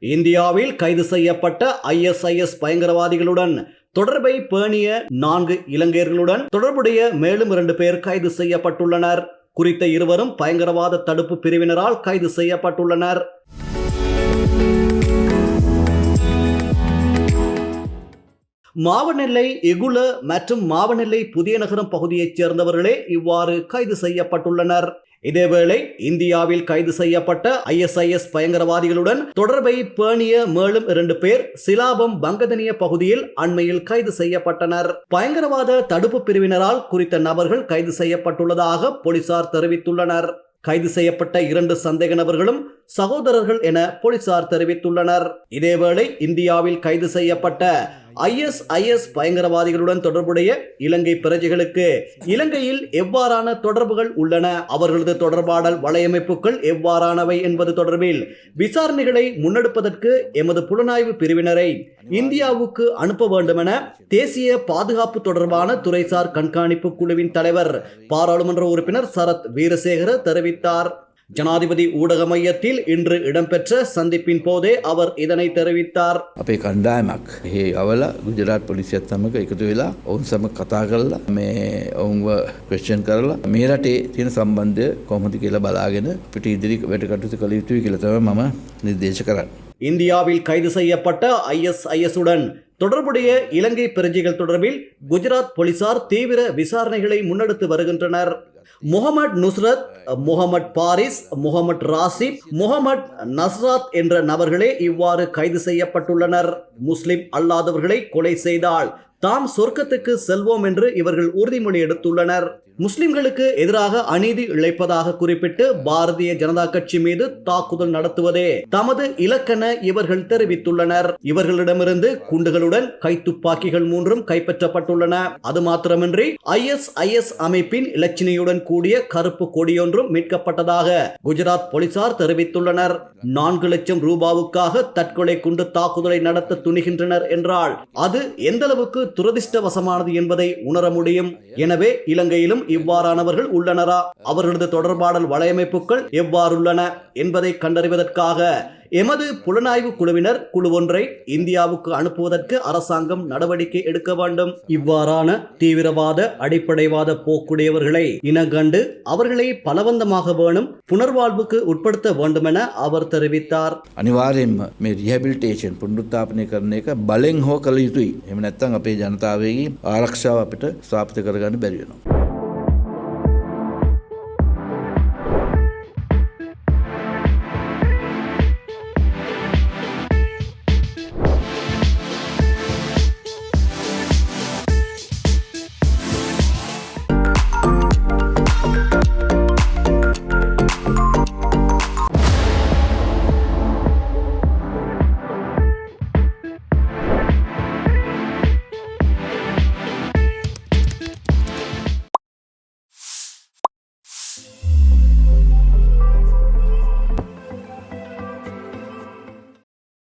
இந்தியாவில் கைது செய்யப்பட்ட ஐஎஸ்ஐஎஸ் பயங்கரவாதிகளுடன் தொடர்பை பேணிய நான்கு இலங்கையர்களுடன் தொடர்புடைய மேலும் இரண்டு பேர் கைது செய்யப்பட்டுள்ளனர். குறித்த இருவரும் பயங்கரவாத தடுப்பு பிரிவினரால் கைது செய்யப்பட்டுள்ளனர். மாவனெல்லை எகுல மற்றும் மாவனெல்லை புதிய நகரம் பகுதியைச் சேர்ந்தவர்களே இவ்வாறு கைது செய்யப்பட்டுள்ளனர். இதேவேளை இந்தியாவில் கைது செய்யப்பட்ட ஐஎஸ்ஐஎஸ் பயங்கரவாதிகளுடன் தொடர்பை பேணிய மேலும் இரண்டு பேர் சிலாபம் பங்கதனிய பகுதியில் அண்மையில் கைது செய்யப்பட்டனர். பயங்கரவாத தடுப்பு பிரிவினரால் குறித்த நபர்கள் கைது செய்யப்பட்டுள்ளதாக போலீசார் தெரிவித்துள்ளனர். கைது செய்யப்பட்ட இரண்டு சந்தேக நபர்களும் சகோதரர்கள் என போலீசார் தெரிவித்துள்ளனர். இதேவேளை இந்தியாவில் கைது செய்யப்பட்ட ஐஎஸ்ஐஎஸ் பயங்கரவாதிகளுடன் தொடர்புடைய இலங்கை பிரஜைகளுக்கு இலங்கையில் எவ்வாறான தொடர்புகள் உள்ளன? அவர்களது தொடர்பாடல் வலையமைப்புகள் எவ்வாறானவை என்பது தொடர்பில் விசாரணைகளை முன்னெடுப்பதற்கு எமது புலனாய்வு பிரிவினரை இந்தியாவுக்கு அனுப்ப வேண்டுமென தேசிய பாதுகாப்பு தொடர்பான துறைசார் கண்காணிப்பு குழுவின் தலைவர் பாராளுமன்ற உறுப்பினர் சரத் வீரசேகர தெரிவித்தார். ஜனாதிபதி ஊடக மையத்தில் இன்று இடம்பெற்ற சந்திப்பின் போதே அவர் இதனை தெரிவித்தார் අපේ කණ්ඩායමක් ඒ අවල ගුජරාත් පොලිසියත් සමඟ එකතු වෙලා ඔවුන් සම කතා කරලා මේ ඔවුන්ව ක්‍රස්ෂන් කරලා මේ රටේ තියෙන සම්බන්ධය කොහොමති කියලා බලාගෙන පිට ඉදිරි වැට කටයුතු කළ යුතුයි කියලතව මම නිර්දේශ කරන්න. இந்தியாவில் கைது செய்யப்பட்ட ஐஎஸ்ஐஎஸ் உடன் தொடர்புடைய இலங்கை பிரஜைகள் தொடர்பில் குஜராத் போலீசார் தீவிர விசாரணைகளை முன்னெடுத்து வருகின்றனர் முகமது நுஸ்ரத் முகமது பாரிஸ் முகமது ராசிப் முகமது நஸ்ராத் என்ற நபர்களே இவ்வாறு கைது செய்யப்பட்டுள்ளனர். முஸ்லிம் அல்லாதவர்களை கொலை செய்தால் தாம் சொர்க்கத்துக்கு செல்வோம் என்று இவர்கள் உறுதிமொழி எடுத்துள்ளனர். முஸ்லிம்களுக்கு எதிராக அநீதி இழைப்பதாக குறிப்பிட்டு பாரதிய ஜனதா கட்சி மீது தாக்குதல் நடத்துவதே தமது இலக்கென இவர்கள் தெரிவித்துள்ளனர். இவர்களிடமிருந்து குண்டுகளுடன் கைத்துப்பாக்கிகள் மூன்றும் கைப்பற்றப்பட்டுள்ளன. அது மாத்திரமின்றி ஐஎஸ்ஐஎஸ் அமைப்பின் இலச்சினையுடன் கூடிய கருப்பு கொடியொன்றும் மீட்கப்பட்டதாக குஜராத் போலீசார் தெரிவித்துள்ளனர். நான்கு லட்சம் ரூபாவுக்காக தற்கொலை குண்டு தாக்குதலை நடத்த துணிகின்றனர் என்றால் அது எந்த அளவுக்கு துரதிர்ஷ்டவசமானது என்பதை உணர முடியும். எனவே இலங்கையிலும் இவ்வாறானவர்கள் உள்ளனரா? அவர்களது தொடர்பாடல் வலையமைப்புகள் எவ்வாறுள்ளன என்பதை கண்டறிவதற்காக எமது புலனாய்வு குழுவினர் குழு ஒன்றை இந்தியாவுக்கு அனுப்புவதற்கு அரசாங்கம் நடவடிக்கை எடுக்க வேண்டும் இவ்வாறான தீவிரவாத அடிப்படைவாத போக்குடையவர்களை இனங்கண்டு அவர்களை பலவந்தமாக வேணும் புனர்வாழ்வுக்கு உட்படுத்த வேண்டுமென அவர் தெரிவித்தார் අනිවාරයෙන්ම මේ රියබිලිටේෂන් පුනරුත්ථාපනය කරන එක බලෙන් හෝ කළ යුතුයි එම නැත්තං අපේ ජනතාවගේ ආරක්ෂාව අපිට ස්ථාපිත කරගන්න බැරිවෙනවා.